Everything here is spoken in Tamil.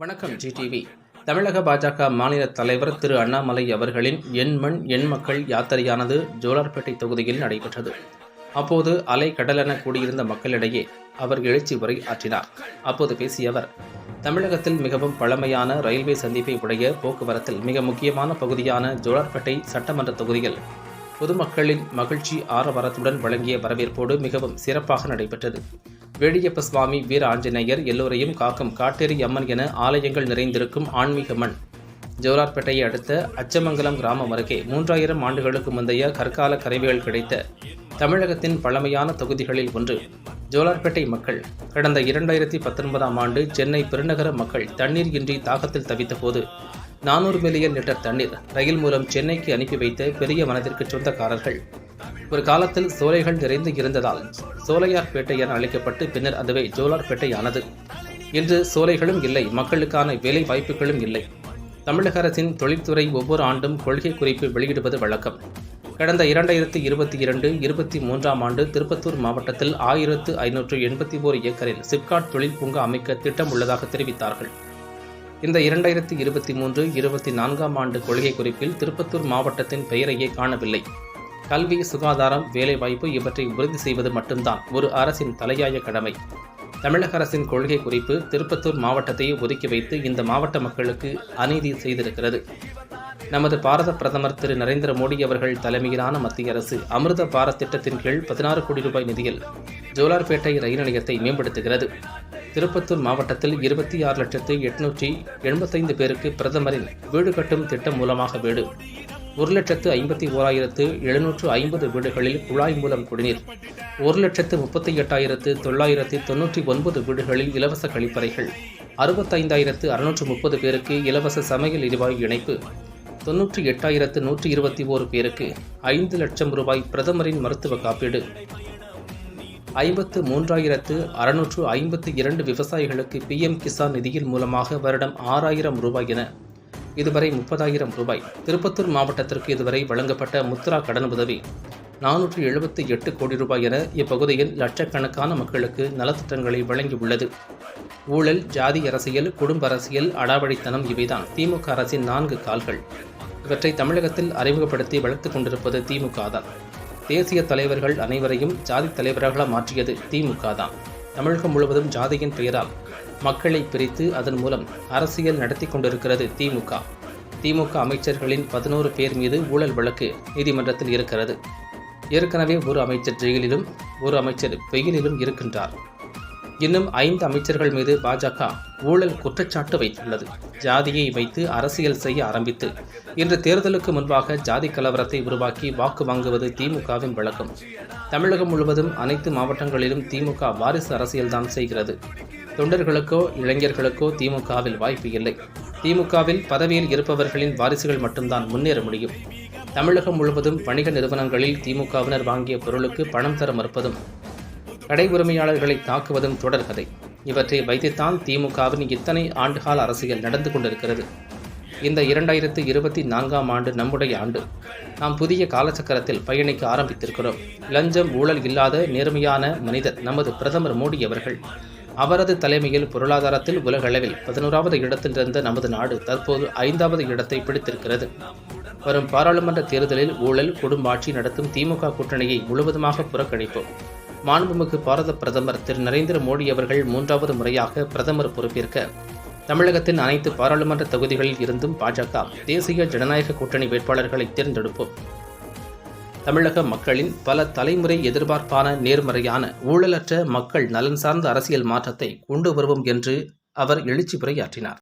வணக்கம் ஜிடிவி தமிழக பாஜக மாநில தலைவர் திரு அண்ணாமலை அவர்களின் எண் மண் எண் மக்கள் யாத்திரையானது ஜோலார்பேட்டை தொகுதியில் நடைபெற்றது. அப்போது அலை கடலென கூடியிருந்த மக்களிடையே அவர் எழுச்சி உரை ஆற்றினார். அப்போது பேசிய அவர் தமிழகத்தில் மிகவும் பழமையான ரயில்வே சந்திப்பை உடைய போக்குவரத்தில் மிக முக்கியமான பகுதியான ஜோலார்பேட்டை சட்டமன்ற தொகுதியில் பொதுமக்களின் மகிழ்ச்சி ஆரவாரத்துடன் வழங்கிய வரவேற்போடு மிகவும் சிறப்பாக நடைபெற்றது. வேடியப்ப சுவாமி வீர ஆஞ்சநேயர் எல்லோரையும் காக்கும் காட்டேரி அம்மன் என ஆலயங்கள் நிறைந்திருக்கும் ஆன்மீகமன் ஜோலார்பேட்டையை அடுத்த அச்சமங்கலம் கிராமம் அருகே மூன்றாயிரம் ஆண்டுகளுக்கு முந்தைய கற்கால கருவிகள் கிடைத்த தமிழகத்தின் பழமையான தொகுதிகளில் ஒன்று ஜோலார்பேட்டை மக்கள். கடந்த இரண்டாயிரத்தி பத்தொன்பதாம் ஆண்டு சென்னை பெருநகர மக்கள் தண்ணீர் இன்றி தாகத்தில் தவித்தபோது நானூறு மில்லியன் லிட்டர் தண்ணீர் ரயில் மூலம் சென்னைக்கு அனுப்பி வைத்த பெரிய மனதிற்கு சொந்தக்காரர்கள். ஒரு காலத்தில் சோலைகள் நிறைந்து இருந்ததால் சோலையார்பேட்டை என அழைக்கப்பட்டு பின்னர் அதுவே ஜோலார்பேட்டை ஆனது இன்று சோலைகளும் இல்லை மக்களுக்கான வேலை வாய்ப்புகளும் இல்லை. தமிழக அரசின் தொழில்துறை ஒவ்வொரு ஆண்டும் கொள்கை குறிப்பு வெளியிடுவது வழக்கம். கடந்த இரண்டாயிரத்தி இருபத்தி இரண்டு இருபத்தி மூன்றாம் ஆண்டு திருப்பத்தூர் மாவட்டத்தில் ஆயிரத்து ஐநூற்று எண்பத்தி ஓரு ஏக்கரில் சிப்காட் தொழில் பூங்கா அமைக்க திட்டம் உள்ளதாக தெரிவித்தார்கள். இந்த இரண்டாயிரத்தி இருபத்தி மூன்று இருபத்தி நான்காம் ஆண்டு கொள்கை குறிப்பில் திருப்பத்தூர் மாவட்டத்தின் பெயரையே காணவில்லை. கல்வி சுகாதாரம் வேலைவாய்ப்பு இவற்றை உறுதி செய்வது மட்டும்தான் ஒரு அரசின் தலையாய கடமை. தமிழக அரசின் கொள்கை குறிப்பு திருப்பத்தூர் மாவட்டத்தையே ஒதுக்கி வைத்து இந்த மாவட்ட மக்களுக்கு அநீதி செய்திருக்கிறது. நமது பாரத பிரதமர் திரு. நரேந்திர மோடி அவர்கள் தலைமையிலான மத்திய அரசு அமிர்த பாரத் திட்டத்தின் கீழ் பதினாறு கோடி ரூபாய் நிதியில் ஜோலார்பேட்டை ரயில் நிலையத்தை மேம்படுத்துகிறது. திருப்பத்தூர் மாவட்டத்தில் இருபத்தி ஆறு லட்சத்து எட்நூற்றி எண்பத்தைந்து பேருக்கு பிரதமரின் வீடு கட்டும் திட்டம் மூலமாக வீடு. ஒரு லட்சத்து ஐம்பத்தி ஓராயிரத்து எழுநூற்று ஐம்பது வீடுகளில் குழாய் மூலம் குடிநீர் ஒரு லட்சத்து முப்பத்தி எட்டாயிரத்து தொள்ளாயிரத்து தொன்னூற்றி ஒன்பது வீடுகளில் இலவச கழிப்பறைகள் அறுபத்தைந்தாயிரத்து அறுநூற்று முப்பது பேருக்கு இலவச சமையல் எரிவாயு இணைப்பு தொன்னூற்றி எட்டாயிரத்து நூற்றி இருபத்தி ஓரு பேருக்கு ஐந்து லட்சம் ரூபாய் பிரதமரின் மருத்துவ காப்பீடு ஐம்பத்து மூன்றாயிரத்து அறுநூற்று ஐம்பத்தி இரண்டு விவசாயிகளுக்கு பிஎம் கிசான் நிதியின் மூலமாக வருடம் ஆறாயிரம் ரூபாய் என இதுவரை முப்பதாயிரம் ரூபாய். திருப்பத்தூர் மாவட்டத்திற்கு இதுவரை வழங்கப்பட்ட முத்ரா கடன் உதவி நானூற்று எழுபத்தி எட்டு கோடி ரூபாய் என இப்பகுதியில் லட்சக்கணக்கான மக்களுக்கு நலத்திட்டங்களை வழங்கியுள்ளது. ஊழல் ஜாதி அரசியல் குடும்ப அரசியல் அடாவடித்தனம் இவைதான் திமுக அரசின் நான்கு கால்கள். இவற்றை தமிழகத்தில் அறிமுகப்படுத்தி வளர்த்துக் கொண்டிருப்பது திமுக தான். தேசிய தலைவர்கள் அனைவரையும் ஜாதி தலைவர்களாக மாற்றியது திமுக தான். தமிழகம் முழுவதும் ஜாதியின் பெயரால் மக்களை பிரித்து அதன் மூலம் அரசியல் நடத்தி கொண்டிருக்கிறது திமுக. திமுக அமைச்சர்களின் பதினோரு பேர் மீது ஊழல் வழக்கு நீதிமன்றத்தில் இருக்கிறது. ஏற்கனவே ஒரு அமைச்சர் ஜெயிலிலும் ஒரு அமைச்சர் வெயிலிலும் இருக்கின்றார். இன்னும் ஐந்து அமைச்சர்கள் மீது பாஜக ஊழல் குற்றச்சாட்டு வைத்துள்ளது. ஜாதியை வைத்து அரசியல் செய்ய ஆரம்பித்து இன்று தேர்தலுக்கு முன்பாக ஜாதி கலவரத்தை உருவாக்கி வாக்கு வாங்குவது திமுகவின் வழக்கம். தமிழகம் முழுவதும் அனைத்து மாவட்டங்களிலும் திமுக வாரிசு அரசியல்தான் செய்கிறது. தொண்டர்களுக்கோ இளைஞர்களுக்கோ திமுகவில் வாய்ப்பு இல்லை. திமுகவில் பதவியில் இருப்பவர்களின் வாரிசுகள் மட்டும்தான் முன்னேற முடியும். தமிழகம் முழுவதும் வணிக நிறுவனங்களில் திமுகவினர் வாங்கிய பொருளுக்கு பணம் தர மறுப்பதும் கடை உரிமையாளர்களை தாக்குவதும் தொடர்கதை இவற்றை வைத்துத்தான் திமுகவின் இத்தனை ஆண்டுகால அரசியல் நடந்து கொண்டிருக்கிறது. இந்த இரண்டாயிரத்து இருபத்தி நான்காம் ஆண்டு நம்முடைய ஆண்டு. நாம் புதிய காலச்சக்கரத்தில் பயணிக்க ஆரம்பித்திருக்கிறோம். லஞ்சம் ஊழல் இல்லாத நேர்மையான மனிதர் நமது பிரதமர் மோடி அவர்கள். அவரது தலைமையில் பொருளாதாரத்தில் உலகளவில் பதினோராவது இடத்தில் இருந்த நமது நாடு தற்போது ஐந்தாவது இடத்தை பிடித்திருக்கிறது. வரும் பாராளுமன்ற தேர்தலில் ஊழல் குடும்ப ஆட்சி நடத்தும் திமுக கூட்டணியை முழுவதுமாக புறக்கணிப்போம். மாண்புமிகு பாரத பிரதமர் திரு நரேந்திர மோடி அவர்கள் மூன்றாவது முறையாக பிரதமர் பொறுப்பேற்க தமிழகத்தின் அனைத்து பாராளுமன்ற தொகுதிகளில் இருந்தும் பாஜக தேசிய ஜனநாயக கூட்டணி வேட்பாளர்களை தேர்ந்தெடுப்போம். தமிழக மக்களின் பல தலைமுறை எதிர்பார்ப்பான நேர்மறையான ஊழலற்ற மக்கள் நலன் சார்ந்த அரசியல் மாற்றத்தை கொண்டு வருவோம் என்று அவர் எழுச்சி உரையாற்றினார்